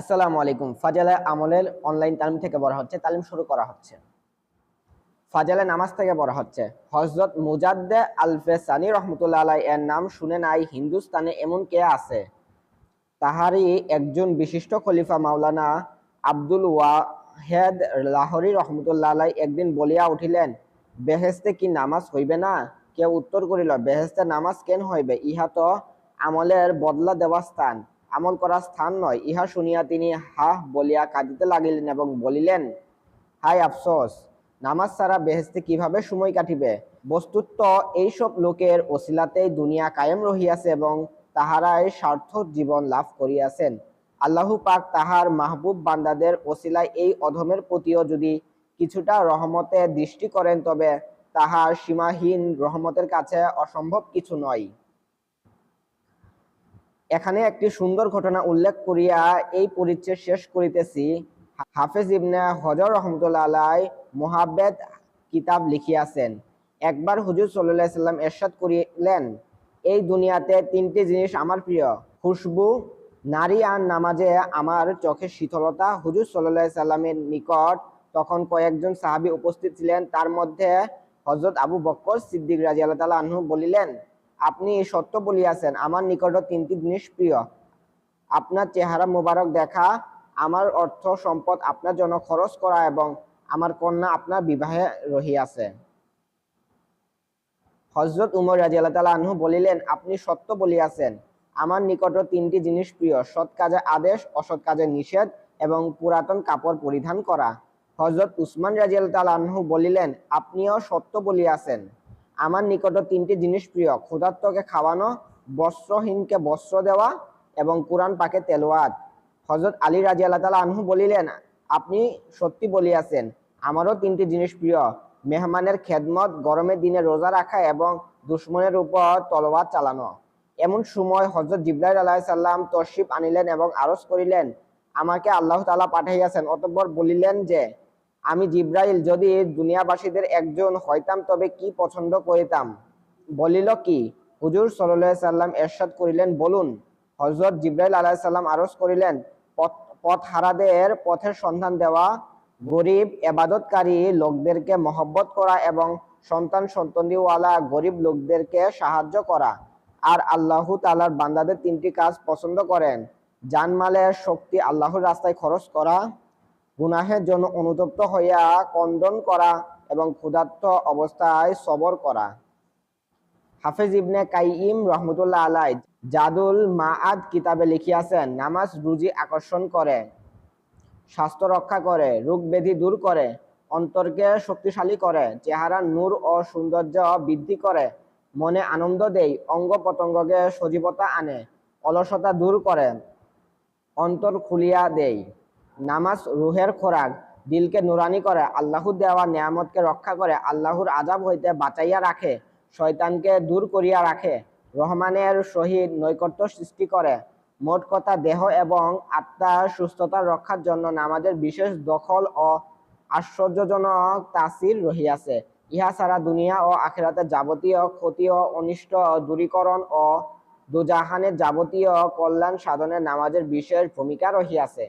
আসসালামু আলাইকুম। ফাজালে আমলের অনলাইন তালিম থেকে বলা হচ্ছে, তালিম শুরু করা হচ্ছে। ফাজালে নামাজ থেকে বলা হচ্ছে। হজরত মুজাদ্দে আলফে সানি রহমতুল্লাহ আলাই এর নাম শুনে নাই, হিন্দুস্তানে এমন কে আছে? তাহারই একজন বিশিষ্ট খলিফা মাওলানা আব্দুল ওয়াহেদ লাহরি রহমতুল্লাহ আলাই একদিন বলিয়া উঠিলেন বেহেস্তে কি নামাজ হইবে না? কেউ উত্তর করিল বেহেস্তে নামাজ কেন হইবে? ইহা তো আমলের বদলা দেওয়া স্থান। আমল করার স্থান নয়। ইহা শুনিয়া তিনি হাহ বলিয়া কাঁদিতে লাগিলেন এবং বলিলেন হাই আফসোস, নামাজ ছাড়া বেহেস্তে কীভাবে সময় কাটিবে? বস্তুত এইসব লোকের ওসিলাতেই দুনিয়া কায়েম রহিয়াছে এবং তাহারাই সার্থক জীবন লাভ করিয়াছেন। আল্লাহু পাক তাহার মাহবুব বান্দাদের ওসিলায় এই অধমের প্রতিও যদি কিছুটা রহমতে দৃষ্টি করেন, তবে তাহার সীমাহীন রহমতের কাছে অসম্ভব কিছু নয়। এখানে একটি সুন্দর ঘটনা উল্লেখ করিয়া এই পরিচ্ছেদ শেষ করিতেছি। হাফেজ ইবনে হজর রহমতুল্লাহ আলাই মোহাব্বেদ কিতাব লিখিয়াছেন। একবার হুজুর সাল্লাহ সাল্লাম এরশাদ করিলেন, এই দুনিয়াতে তিনটি জিনিস আমার প্রিয়, খুশবু, নারী আর নামাজে আমার চোখের শীতলতা। হুজুর সাল্লাহ সাল্লামের নিকট তখন কয়েকজন সাহাবী উপস্থিত ছিলেন, তার মধ্যে হজরত আবু বক্কর সিদ্দিক রাজি আল্লাহ তালা আনহু বলিলেন আপনি সত্য বলিয়াছেন, আমার নিকট তিনটি জিনিস প্রিয়। আপনার চেহারা মোবারক দেখা, আমার অর্থ সম্পদ আপনার জন্য খরচ করা এবং আমার কন্যা আপনার বিবাহে রহিয়াছে হজরত উমর রাজি আল্লাহ তালা আনহু বলিলেন, আপনি সত্য বলিয়াছেন, আমার নিকট তিনটি জিনিস প্রিয়, সৎ কাজে আদেশ, অসৎ কাজে নিষেধ এবং পুরাতন কাপড় পরিধান করা। হজরত উসমান রাজি আল্লাহ তালা আনহু বলিলেন, আপনিও সত্য বলিয়াছেন। আমার নিকট তিনটি জিনিস প্রিয়। ক্ষুধার্তকে খাওয়ানো, বস্ত্রহীনকে বস্ত্র দেওয়া এবং কোরআন পাকে তেলোয়াত। হজরত আলী রাজি আল্লাহ তালা আনহু বলিলেন, আপনি সত্যি বলিয়াছেন, আমারও তিনটি জিনিস প্রিয়। মেহমানের খেদমত গরমের দিনে রোজা রাখা এবং দুশ্মনের উপর তলোয়ার চালানো। এমন সময় হজরত জিব্রাইল আলাহ সাল্লাম তশিফ আনিলেন এবং আরজ করিলেন, আমাকে আল্লাহ তালা পাঠাইয়াছেন। অতঃপর বলিলেন যে আমি জিব্রাইল, যদি দুনিয়াবাসীদের একজন হইতাম, তবে কি পছন্দ করিতাম? বলিল কি? হুজুর সাল্লাহ সাল্লাম এরশাদ করিলেন, বলুন। হজরত জিব্রাইল আলাহ সাল্লাম আরজ করিলেন, পথ হারাদের পথের সন্ধান দেওয়া, গরিব, এবাদতকারী লোকদেরকে মহব্বত করা এবং সন্তান সন্ততিওয়ালা গরিব লোকদেরকে সাহায্য করা। আর আল্লাহ তালার বান্দাদের তিনটি কাজ পছন্দ করেন। জানমালের শক্তি আল্লাহর রাস্তায় খরচ করা গুনাহের জন্য অনুতপ্ত হইয়া কন্দন করা এবং ক্ষুধার্ত অবস্থায় সবর করা। হাফেজ ইবনে কাইম রহমতুল্লাহ আলাই জাদুল মাআদ কিতাবে লিখিয়াছেন, নামাজ রুজি আকর্ষণ করে, স্বাস্থ্য রক্ষা করে, রোগ ব্যাধি দূর করে, অন্তরকে শক্তিশালী করে, চেহারা নূর ও সৌন্দর্য বৃদ্ধি করে, মনে আনন্দ দেয় অঙ্গ প্রত্যঙ্গকে সজীবতা আনে, অলসতা দূর করে, অন্তর খুলিয়া দেয়। নামাজ রুহের খোরাক, দিলকে নুরানি করে, আল্লাহর দেওয়া নিয়ামতকে রক্ষা করে, আল্লাহর আজাব হইতে বাঁচাইয়া রাখে, শয়তানকে দূর করিয়া রাখে, রহমানের সহিত নৈকট্য সৃষ্টি করে। মোট কথা, দেহ এবং আত্মার সুস্থতা রক্ষার জন্য নামাজের বিশেষ দখল ও আশ্চর্যজনক তাসির রহিয়াছে। ইহা ছাড়া দুনিয়া ও আখেরাতের যাবতীয় ক্ষতি ও অনিষ্ট, দূরীকরণ ও দুজাহানের যাবতীয় কল্যাণ সাধনে নামাজের বিশেষ ভূমিকা রহিয়াছে।